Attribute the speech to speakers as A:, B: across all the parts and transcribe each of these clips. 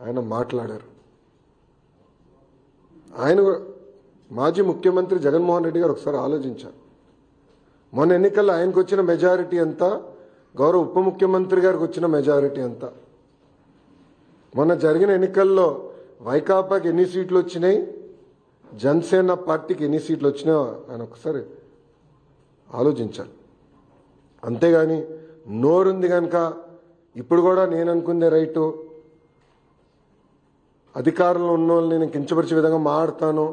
A: ఆయన మాట్లాడారు. ఆయన కూడా- మాజీ ముఖ్యమంత్రి జగన్మోహన్ రెడ్డి గారు ఒకసారి ఆలోచించారు. మొన్న ఎన్నికల్లో ఆయనకు వచ్చిన మెజారిటీ ఎంత? గౌరవ ఉప ముఖ్యమంత్రి గారికి వచ్చిన మెజారిటీ ఎంత? మొన్న జరిగిన ఎన్నికల్లో వైకాపాకి ఎన్ని సీట్లు వచ్చినాయి? జనసేన పార్టీకి ఎన్ని సీట్లు వచ్చినాయో ఆయన ఒకసారి ఆలోచించాలి అంతేగాని నోరుంది కనుక ఇప్పుడు కూడా నేను అనుకుందే రైటు. అధికారంలో ఉన్న వాళ్ళని నేను కించపరిచే విధంగా మాడతాను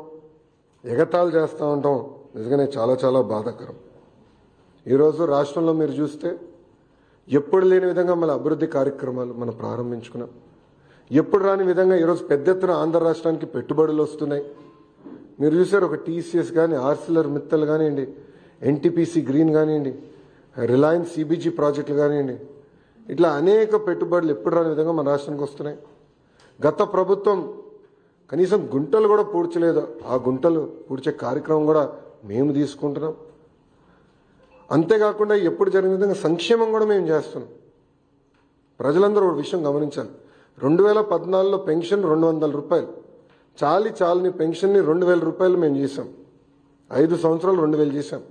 A: ఎగతాళి చేస్తూ ఉంటాం నిజంగానే చాలా చాలా బాధాకరం. ఈరోజు రాష్ట్రంలో మీరు చూస్తే ఎప్పుడు లేని విధంగా మన అభివృద్ధి కార్యక్రమాలు మనం ప్రారంభించుకున్నాం. ఎప్పుడు రాని విధంగా ఈరోజు పెద్ద ఎత్తున ఆంధ్ర రాష్ట్రానికి పెట్టుబడులు వస్తున్నాయి. మీరు చూసారు ఒక టీసీఎస్ కానీ ఆర్సిలర్ మిత్తల్ కానివ్వండి ఎన్టీపీసీ గ్రీన్ కానివ్వండి రిలయన్స్ సిబిజీ ప్రాజెక్టులు కానివ్వండి ఇట్లా అనేక పెట్టుబడులు ఎప్పుడు రాని విధంగా మన రాష్ట్రానికి వస్తున్నాయి. గత ప్రభుత్వం కనీసం గుంటలు కూడా పూడ్చలేదు. ఆ గుంటలు పూడ్చే కార్యక్రమం కూడా మేము తీసుకుంటున్నాం. అంతేకాకుండా ఎప్పుడు జరిగిన విధంగా సంక్షేమం కూడా మేము చేస్తున్నాం. ప్రజలందరూ ఒక విషయం గమనించాలి. రెండు వేల పద్నాలుగులో పెన్షన్ రెండు వందల రూపాయలు. చాలి చాలని పెన్షన్ని రెండు వేల రూపాయలు మేము చేసాం ఐదు సంవత్సరాలు రెండు వేలు చేసాం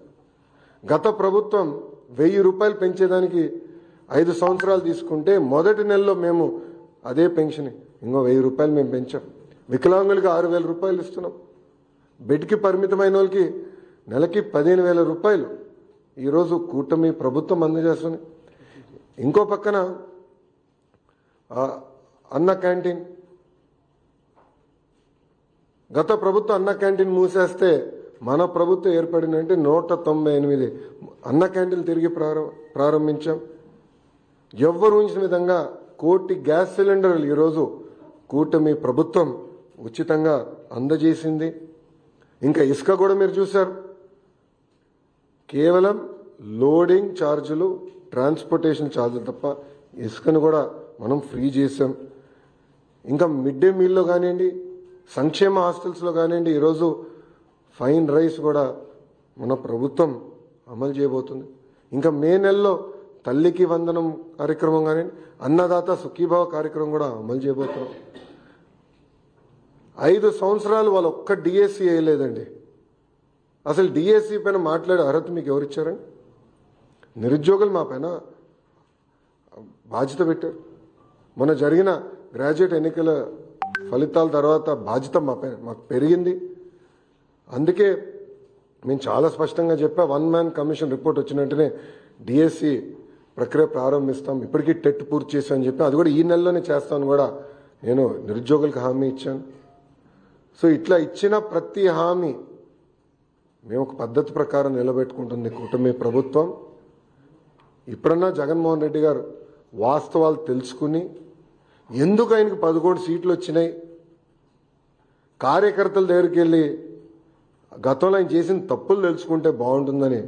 A: గత ప్రభుత్వం వెయ్యి రూపాయలు పెంచేదానికి ఐదు సంవత్సరాలు తీసుకుంటే మొదటి నెలలో మేము అదే పెన్షన్. ఇంకో వెయ్యి రూపాయలు మేము పెంచాం. వికలాంగులకి ఆరు వేల రూపాయలు ఇస్తున్నాం. బెడ్కి పరిమితమైన వాళ్ళకి నెలకి పదిహేను వేల రూపాయలు. ఈరోజు కూటమి ప్రభుత్వం అందజేస్తుంది. ఇంకో పక్కన అన్న క్యాంటీన్. గత ప్రభుత్వం అన్న క్యాంటీన్ మూసేస్తే మన ప్రభుత్వం ఏర్పడిందంటే నూట తొంభై ఎనిమిది. అన్న క్యాంటీన్లు తిరిగి ప్రారం- ప్రారంభించాం. ఎవ్వరు ఉంచిన విధంగా కోటి గ్యాస్ సిలిండర్లు ఈరోజు కూటమి ప్రభుత్వం ఉచితంగా అందజేసింది. ఇంకా ఇసుక కూడా మీరు చూశారు. కేవలం లోడింగ్ ఛార్జీలు ట్రాన్స్పోర్టేషన్ ఛార్జీలు తప్ప ఇసుకను కూడా మనం ఫ్రీ చేసాం ఇంకా మిడ్ డే మీల్లో కానివ్వండి సంక్షేమ హాస్టల్స్లో కానివ్వండి ఈరోజు ఫైన్ రైస్ కూడా మన ప్రభుత్వం అమలు చేయబోతుంది. ఇంకా మే నెలలో తల్లికి వందనం కార్యక్రమం కానీ అన్నదాత సుఖీభావ కార్యక్రమం కూడా అమలు చేయబోతున్నాం. ఐదు సంవత్సరాలు వాళ్ళు ఒక్క డిఎస్సి వేయలేదండి అసలు డిఎస్సి పైన మాట్లాడే అర్హత మీకు ఎవరిచ్చారండి? నిరుద్యోగులు మా పైన బాధ్యత పెట్టారు. మొన్న జరిగిన గ్రాడ్యుయేట్ ఎన్నికల ఫలితాల తర్వాత బాధ్యత మా పైన మాకు పెరిగింది. అందుకే మేము చాలా స్పష్టంగా చెప్పా వన్ మ్యాన్ కమిషన్ రిపోర్ట్ వచ్చిన వెంటనే డిఎస్సి ప్రక్రియ ప్రారంభిస్తాం. ఇప్పటికీ టెట్ పూర్తి చేశామని చెప్పి అది కూడా ఈ నెలలోనే చేస్తామని కూడా నేను నిరుద్యోగులకు హామీ ఇచ్చాను. సో ఇట్లా ఇచ్చిన ప్రతి హామీ మేము ఒక పద్ధతి ప్రకారం నిలబెట్టుకుంటుంది కూటమి ప్రభుత్వం. ఇప్పుడన్నా జగన్మోహన్ రెడ్డి గారు వాస్తవాలు తెలుసుకుని ఎందుకు ఆయనకు పదకొండు సీట్లు వచ్చినాయి? కార్యకర్తల దగ్గరికి వెళ్ళి గతంలో ఆయన చేసిన తప్పులు తెలుసుకుంటే బాగుంటుందని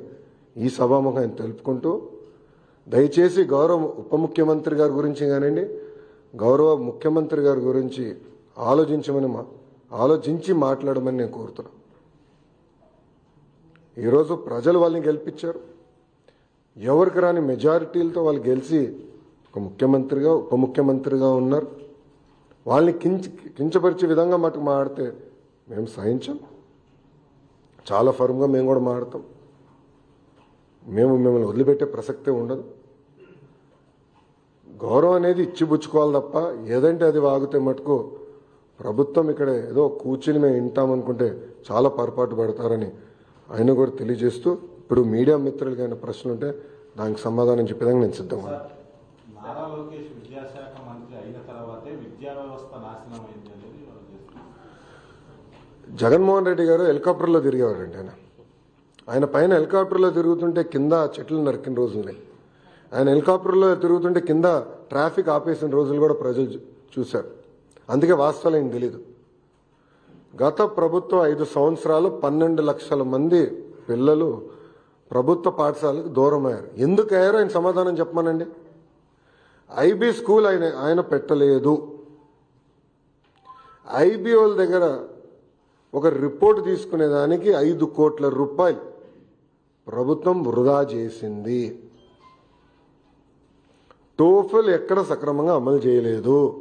A: ఈ సభాముఖం ఆయన తెలుపుకుంటూ దయచేసి గౌరవ ఉప ముఖ్యమంత్రి గారి గురించి కానివ్వండి గౌరవ ముఖ్యమంత్రి గారి గురించి ఆలోచించమని మా ఆలోచించి మాట్లాడమని నేను కోరుతున్నాను ఈరోజు ప్రజలు వాళ్ళని గెలిపించారు. ఎవరికి రాని మెజారిటీలతో వాళ్ళు గెలిచి ఒక ముఖ్యమంత్రిగా ఉప ముఖ్యమంత్రిగా ఉన్నారు. వాళ్ళని కించ కించపరిచే విధంగా మటుకు మాడితే మేము సహించాం. చాలా ఫర్మ్గా మేము కూడా మాడతాం మేము మిమ్మల్ని వదిలిపెట్టే ప్రసక్తే ఉండదు గౌరవం అనేది ఇచ్చిపుచ్చుకోవాలి తప్ప ఏదంటే అది వాగితే మటుకు ప్రభుత్వం ఇక్కడ ఏదో కూర్చుని మేము వింటామనుకుంటే చాలా పొరపాటు పడతారని ఆయన కూడా తెలియజేస్తూ ఇప్పుడు మీడియా మిత్రులకి అయిన ప్రశ్నలు ఉంటే దానికి సమాధానం చెప్పేదానికి నేను సిద్ధంగా ఉన్నాను.
B: నారా లోకేష్ విద్యాశాఖ మంత్రి అయిన తర్వాతే విద్యా వ్యవస్థ నాశనం అయింది అనేది వాళ్ళు చేస్తున్నారు.
A: జగన్మోహన్ రెడ్డి గారు హెలికాప్టర్లో తిరిగేవాడండి ఆయన ఆయన పైన హెలికాప్టర్లో తిరుగుతుంటే కింద చెట్లు నరికిన రోజులున్నాయి ఆయన హెలికాప్టర్లో తిరుగుతుంటే కింద ట్రాఫిక్ ఆపేసిన రోజులు కూడా ప్రజలు చూశారు. అందుకే వాస్తవాలు ఏం తెలీదు. గత ప్రభుత్వం ఐదు సంవత్సరాలు పన్నెండు లక్షల మంది పిల్లలు ప్రభుత్వ పాఠశాలకు దూరం అయ్యారు ఎందుకు అయ్యారో ఆయన సమాధానం చెప్పమానండి. ఐబీ స్కూల్ ఆయన ఆయన పెట్టలేదు. ఐబీఓల దగ్గర ఒక రిపోర్ట్ తీసుకునేదానికి ఐదు కోట్ల రూపాయలు. ప్రభుత్వం వృధా చేసింది. టోఫల్ ఎక్కడ సక్రమంగా అమలు చేయలేదు.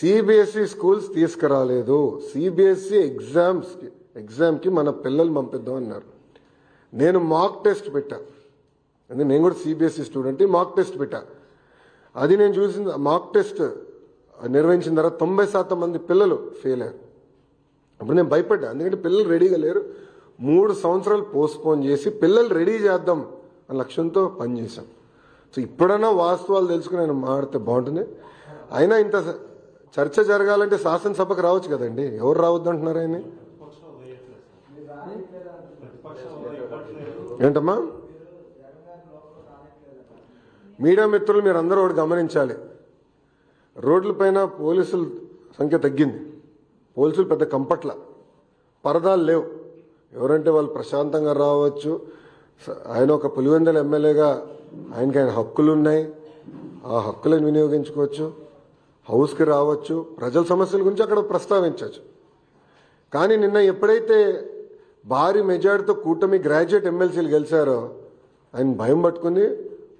A: సిబిఎస్ఈ స్కూల్స్ తీసుకురాలేదు. సిబిఎస్ఈ ఎగ్జామ్స్ ఎగ్జామ్కి మన పిల్లలు పంపిద్దాం అన్నారు. నేను మాక్ టెస్ట్ పెట్టా. అంటే నేను కూడా సిబిఎస్ఈ స్టూడెంట్ మాక్ టెస్ట్ పెట్టా. అది నేను చూసిన మాక్ టెస్ట్ నిర్వహించిన తర్వాత తొంభై శాతం మంది పిల్లలు ఫెయిల్ అయ్యారు. అప్పుడు నేను భయపడ్డా. ఎందుకంటే పిల్లలు రెడీగా లేరు. మూడు సంవత్సరాలు పోస్ట్పోన్ చేసి పిల్లలు రెడీ చేద్దాం అనే లక్ష్యంతో పనిచేశాం. సో ఇప్పుడైనా వాస్తవాలు తెలుసుకుని ఆయన మాడితే బాగుంటుంది. అయినా ఇంత చర్చ జరగాలంటే శాసనసభకు రావచ్చు కదండి. ఎవరు రావద్దు అంటున్నారు ఆయన ఏంటమ్మా? మీడియా మిత్రులు మీరు అందరూ ఒకటి గమనించాలి. రోడ్లపైన పోలీసుల సంఖ్య తగ్గింది. పోలీసులు పెద్ద కంపట్ల. పరదాలు లేవు. ఎవరంటే వాళ్ళు ప్రశాంతంగా రావచ్చు. ఆయన ఒక పులివెందల ఎమ్మెల్యేగా ఆయనకి ఆయన హక్కులు ఉన్నాయి ఆ హక్కులను వినియోగించుకోవచ్చు. హౌస్కి రావచ్చు. ప్రజల సమస్యల గురించి అక్కడ ప్రస్తావించవచ్చు. కానీ నిన్న ఎప్పుడైతే భారీ మెజార్టీతో కూటమి గ్రాడ్యుయేట్ ఎమ్మెల్సీలు గెలిచారో ఆయన భయం పట్టుకుని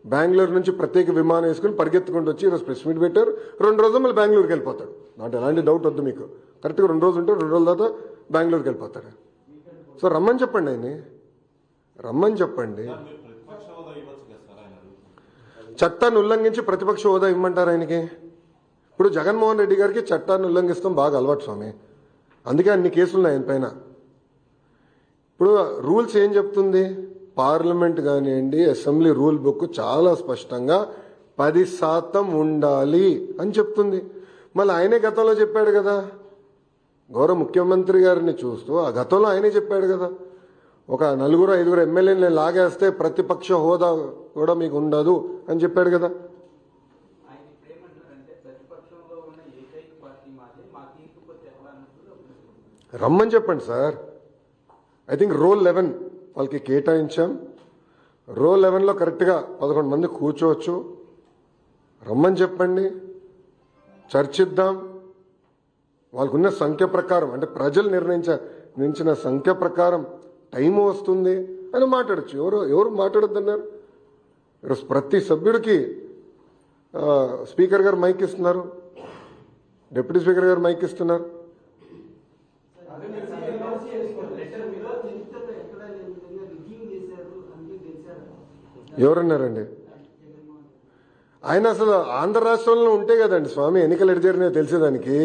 A: బెంగళూరు నుంచి ప్రత్యేక విమానం వేసుకుని పరిగెత్తుకుంటూ వచ్చి ఈరోజు ప్రెస్ మీట్ పెట్టారు. రెండు రోజులు మళ్ళీ బెంగళూరుకి వెళ్ళిపోతాడు. నాకు ఎలాంటి డౌట్ వద్దు మీకు. కరెక్ట్గా రెండు రోజులు ఉంటే రెండు రోజుల తర్వాత బెంగళూరుకి వెళ్ళిపోతాడు. సో రమ్మని చెప్పండి ఆయన రమ్మని చెప్పండి. చట్టాన్ని ఉల్లంఘించి ప్రతిపక్ష హోదా ఇవ్వమంటారు ఆయనకి? ఇప్పుడు జగన్మోహన్ రెడ్డి గారికి చట్టాన్ని ఉల్లంఘిస్తాం బాగా అలవాటు స్వామి. అందుకే అన్ని కేసులు ఉన్నాయి ఆయన పైన. ఇప్పుడు రూల్స్ ఏం చెప్తుంది? పార్లమెంట్ కానివ్వండి అసెంబ్లీ రూల్ బుక్ చాలా స్పష్టంగా పది శాతం ఉండాలి అని చెప్తుంది. మళ్ళీ ఆయనే గతంలో చెప్పాడు కదా గౌరవ ముఖ్యమంత్రి గారిని చూస్తూ ఆ గతంలో ఆయనే చెప్పాడు కదా ఒక నలుగురు ఐదుగురు ఎమ్మెల్యేని లాగేస్తే ప్రతిపక్ష హోదా కూడా మీకు ఉండదు అని చెప్పాడు కదా. రమ్మని చెప్పండి sir. I think role eleven వాళ్ళకి కేటాయించాం. రోల్ లెవెన్లో కరెక్ట్గా పదకొండు మంది కూర్చోవచ్చు. రమ్మని చెప్పండి. చర్చిద్దాం. వాళ్ళకున్న సంఖ్య ప్రకారం అంటే ప్రజలు నిర్ణయించ నిర్ణయించిన సంఖ్య ప్రకారం టైం వస్తుంది అని మాట్లాడచ్చు. ఎవరు ఎవరు మాట్లాడొద్దన్నారు? ఈరోజు ప్రతి సభ్యుడికి స్పీకర్ గారు మైక్ ఇస్తున్నారు. డిప్యూటీ స్పీకర్ గారు మైక్ ఇస్తున్నారు.
C: లెటర్
A: ఎవరన్నారండి? ఆయన అసలు ఆంధ్ర రాష్ట్రంలో ఉంటే కదండి స్వామి ఎన్నికలు ఎడిచారనే తెలిసేదానికి.